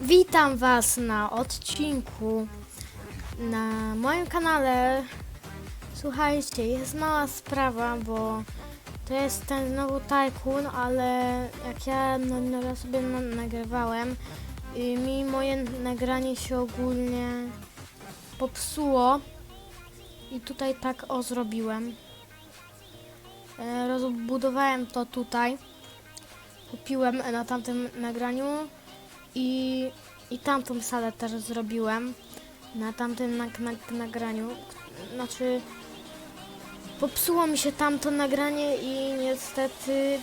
Witam Was na odcinku na moim kanale. Słuchajcie, jest mała sprawa, bo to jest ten znowu Tycoon, ale jak ja no, no, sobie na, nagrywałem i mi moje nagranie się ogólnie popsuło i tutaj tak o zrobiłem. E, rozbudowałem to tutaj. Kupiłem na tamtym nagraniu i, i tamtą salę też zrobiłem na tamtym nag, nag, nagraniu. Znaczy, popsuło mi się tamto nagranie i niestety,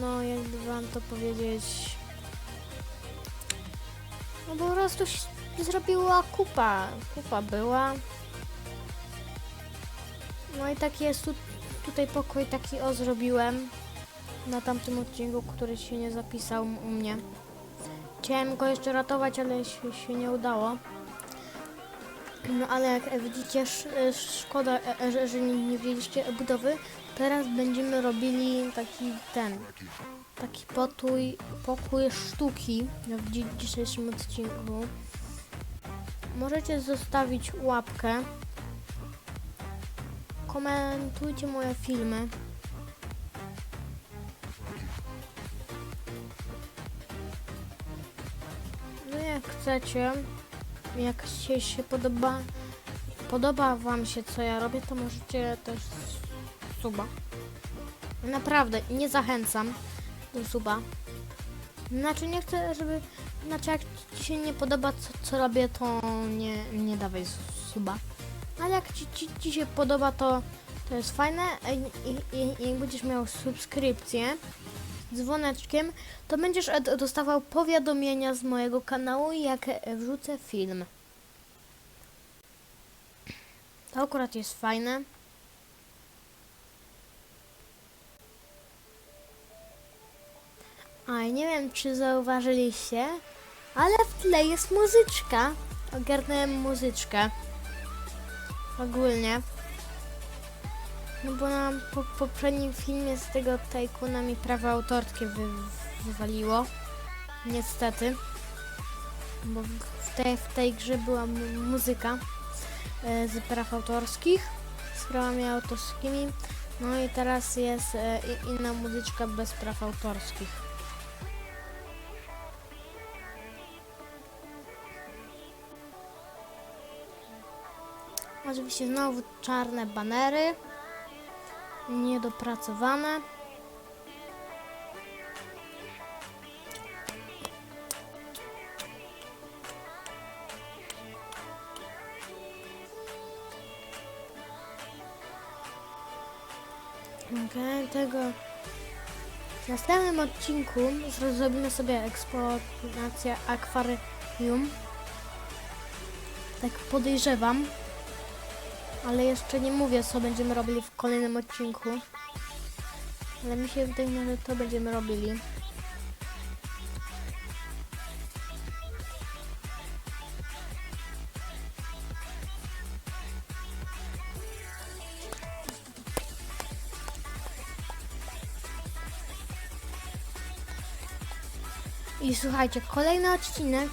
no jakby wam to powiedzieć, no po prostu zrobiła kupa. Kupa była. No i taki jest tu, tutaj pokój taki o zrobiłem na tamtym odcinku, który się nie zapisał u mnie. Chciałem go jeszcze ratować, ale się, się nie udało. No ale jak widzicie, sz, e, szkoda, e, że, że nie, nie widzieliście budowy. Teraz będziemy robili taki ten, taki potój, pokój sztuki w dzi- dzisiejszym odcinku. Możecie zostawić łapkę. Komentujcie moje filmy. Jak chcecie, jak się, się podoba, podoba wam się co ja robię, to możecie też suba. Naprawdę, nie zachęcam do suba. Znaczy nie chcę, żeby, znaczy jak ci się nie podoba co, co robię, to nie, nie dawaj suba. Ale jak ci, ci, ci się podoba, to, to jest fajne i, i, i, i będziesz miał subskrypcję, dzwoneczkiem, to będziesz dostawał powiadomienia z mojego kanału, jak wrzucę film. To akurat jest fajne. A i nie wiem, czy zauważyliście, ale w tle jest muzyczka. Ogarnąłem muzyczkę. Ogólnie. No bo na po, poprzednim filmie z tego Tycoona mi prawa autorskie wy, wywaliło. Niestety. Bo w tej, w tej grze była mu- muzyka e, z praw autorskich, z prawami autorskimi. No i teraz jest e, inna muzyczka bez praw autorskich. Oczywiście znowu czarne banery niedopracowane. Okej, tego w następnym odcinku zro- zrobimy sobie eksplorację akwarium. Tak podejrzewam. Ale jeszcze nie mówię, co będziemy robili w kolejnym odcinku. Ale mi się wydaje, że to będziemy robili. I słuchajcie, kolejny odcinek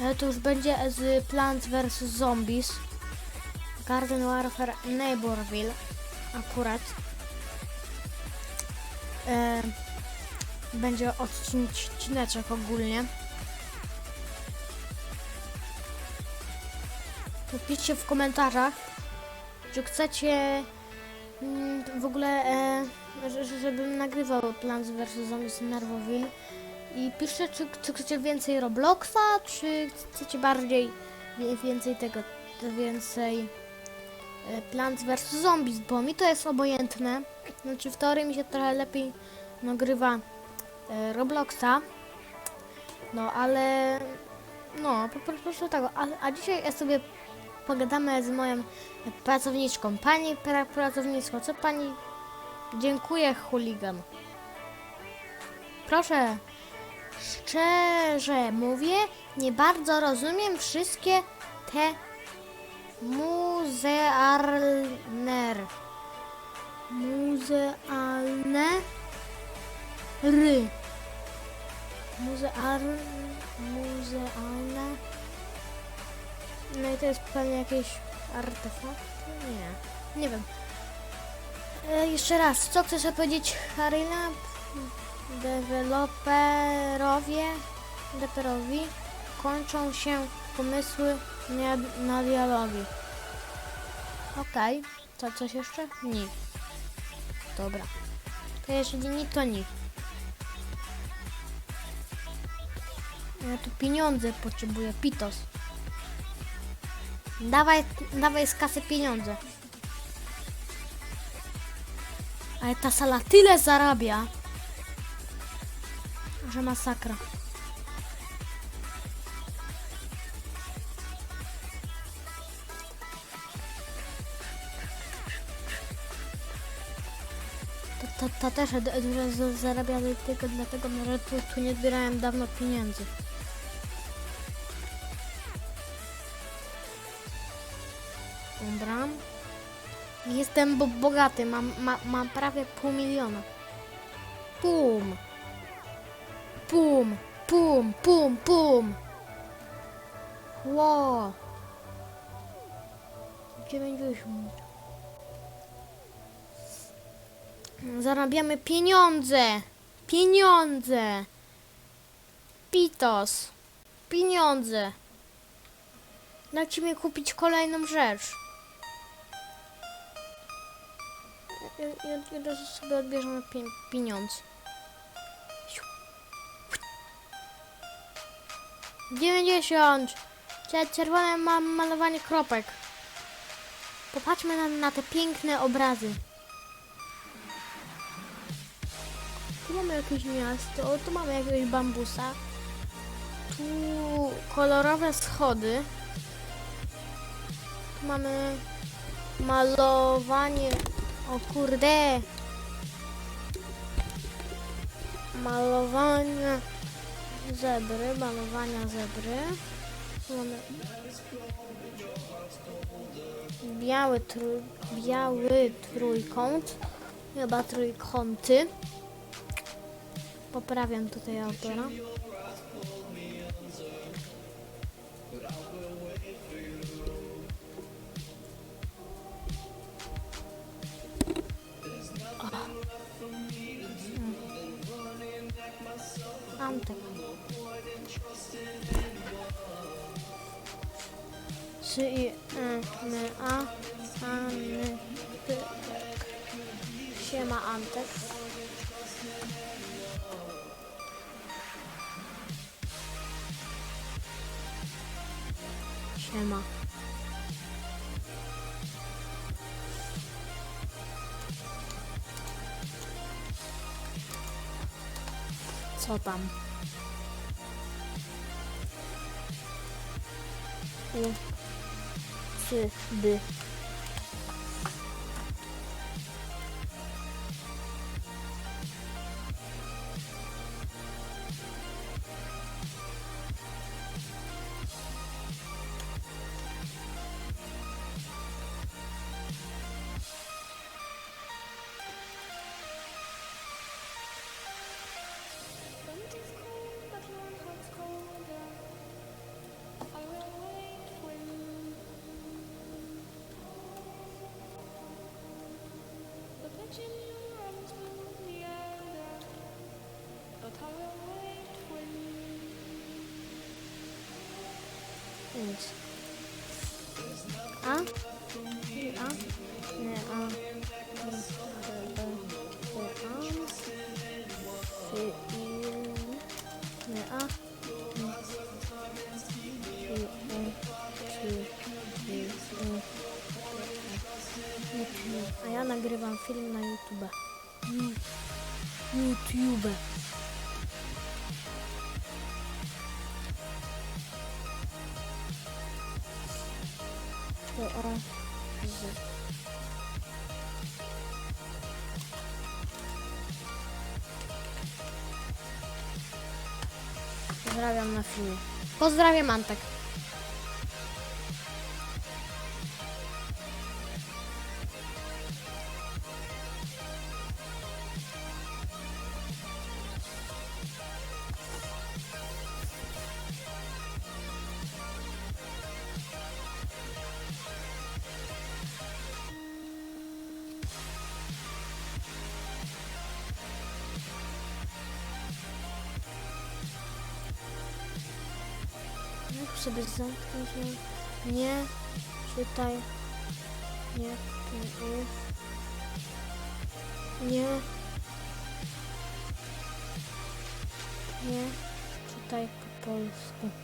e, to już będzie z Plants vs Zombies. Garden Warfare Neighborville akurat e, będzie odcineczek ogólnie. Napiszcie w komentarzach, czy chcecie mm, w ogóle, e, że- że- żebym nagrywał Plants vs Zombies Nervoville. I piszcie, czy, czy chcecie więcej Robloxa, czy chcecie bardziej więcej tego, więcej Plants vs Zombies, bo mi to jest obojętne. Znaczy w teorii mi się trochę lepiej nagrywa e, Robloxa. No ale no po prostu tego. A, a dzisiaj ja sobie pogadamy z moją pracowniczką. Pani pra, pracowniczko, co pani dziękuję chuligan. Proszę. Szczerze mówię, nie bardzo rozumiem wszystkie te muzealner. Muzealne ry. Muzealne muzealne. No i to jest pewnie jakieś artefakty? Nie, nie wiem. E, jeszcze raz, co chcesz powiedzieć Harina? Deweloperowie, deweloperowi kończą się pomysły na, na dialogi. Okej, to coś jeszcze? Nie. Dobra. To nie, to nie. Ja tu pieniądze potrzebuję, pitos. Dawaj, dawaj z kasy pieniądze. Ale ta sala tyle zarabia, że masakra. To, to, też dużo z- zarabia tylko dlatego, że tu, tu nie zbierałem dawno pieniędzy. Dobra. Jestem bo bogaty, mam, ma, mam prawie pół miliona. Pum. Pum, pum, pum, pum. Ło. 90. Zarabiamy pieniądze. Pieniądze. Pitos. Pieniądze. Dajcie mi kupić kolejną rzecz. Ja od sobie odbierzemy pie, pieniądz. Siu. 90. Cze- Czerwone ma malowanie kropek. Popatrzmy na, na te piękne obrazy. Tu mamy jakieś miasto, tu mamy jakiegoś bambusa. Tu kolorowe schody. Tu mamy malowanie. O kurde. Malowanie zebry, malowania zebry. Tu mamy biały, trój, biały trójkąt. Chyba trójkąty. Poprawiam tutaj autora. Antek. Czy Co tam? U. Czy by. Pozdrawiam na filmie. Pozdrawiam Antek. Sobie zamknąć. Nie, nie. czytaj. Nie, u. Nie. Nie, czytaj po polsku.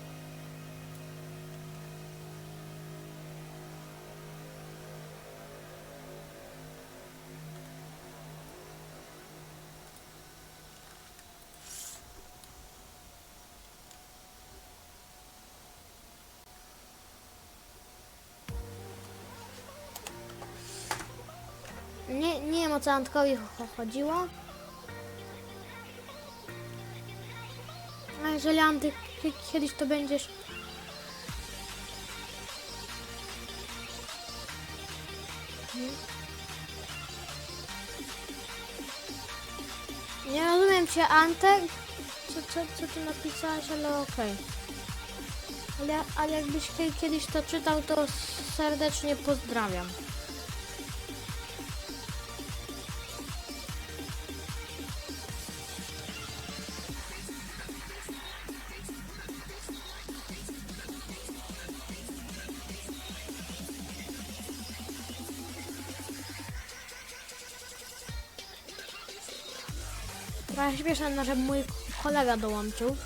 Nie, nie wiem o co Antkowi cho- chodziło. A jeżeli Antek kie- kiedyś to będziesz... Nie rozumiem cię, Antek. Co, co, co ty napisałeś, ale okej. Ale, ale jakbyś kie- kiedyś to czytał, to serdecznie pozdrawiam. Śmieszne, no, że mój kolega dołączył.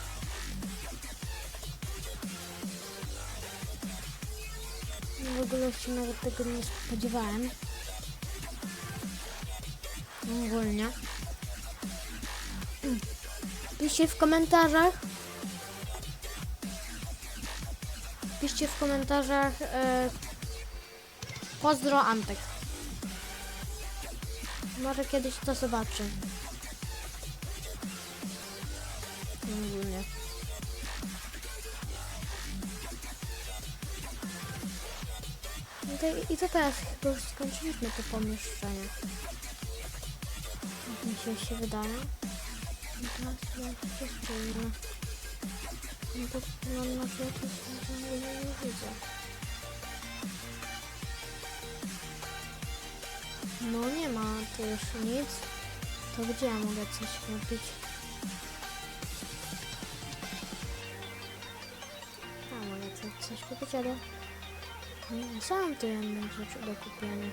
W ogóle się nawet tego nie spodziewałem. Ogólnie. Piszcie w komentarzach. Piszcie w komentarzach e, pozdro Antek. Może kiedyś to zobaczy. I to teraz chyba już skończyliśmy to pomieszczenie. Jak mi się, się wydaje. No teraz ja się spójrzę. No to mam że się nie, widzę. No nie ma tu już nic. To gdzie ja mogę coś kupić? A mogę coś kupić, ale nie, sam tu jedną rzecz do kupienia.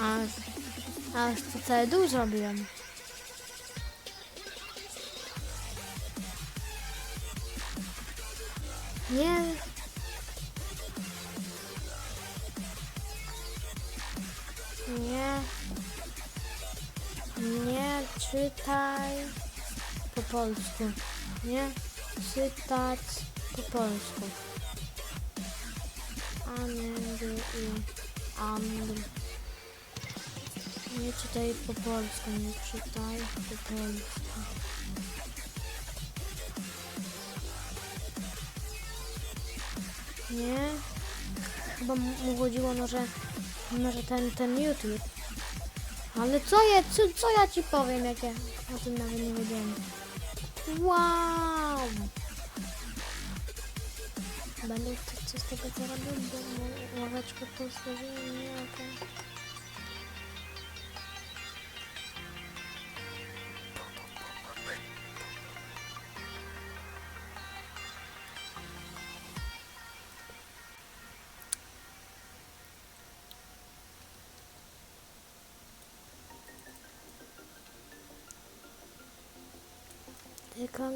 A, a już to całe dół zrobiłem. Nie. Nie. Nie czytaj po polsku. Nie czytać po polsku. Andy i Andr. Nie czytaj po polsku, nie czytaj po polsku. Nie. Chyba mu chodziło, no, że, no, że ten, ten YouTube. Ale co ja, co, co ja ci powiem, jak ja o tym nawet nie wiedziałem. Wow! Będę coś, z tego co robił, bo ławeczkę postawiłem, nie,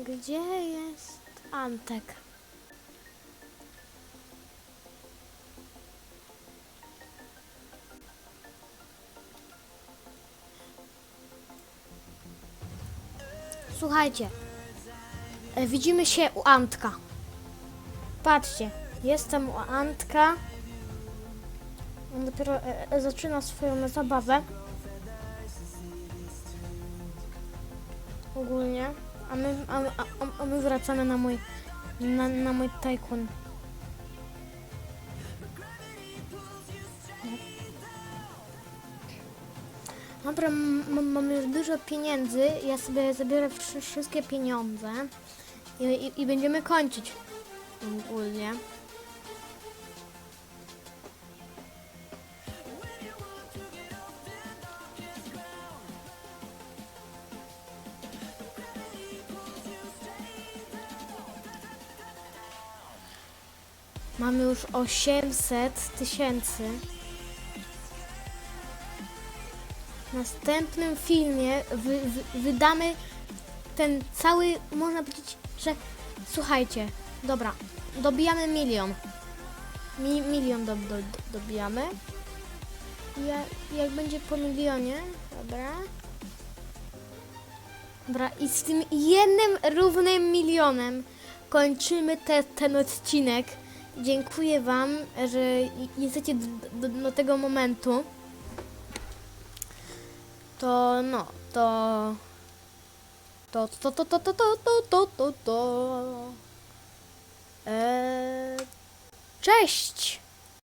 Gdzie jest Antek? Słuchajcie, e, widzimy się u Antka. Patrzcie, jestem u Antka. On dopiero e, e, zaczyna swoją zabawę. Ogólnie. A my, a, a, a my wracamy na mój, na, na mój tajkun. Dobra, m- m- mamy już dużo pieniędzy. Ja sobie zabiorę wszy- wszystkie pieniądze i, i, i będziemy kończyć ogólnie. Mamy już 800 tysięcy. W następnym filmie wy, wy, wydamy ten cały, można powiedzieć, że słuchajcie, dobra, dobijamy milion. Mi, milion do, do, do, dobijamy. I jak, jak będzie po milionie, dobra. Dobra, i z tym jednym równym milionem kończymy te, ten odcinek. Dziękuję Wam, że jesteście do, do, do tego momentu. To no, to. To, to, to, to, to, to, to, to, to, to. Eee, cześć!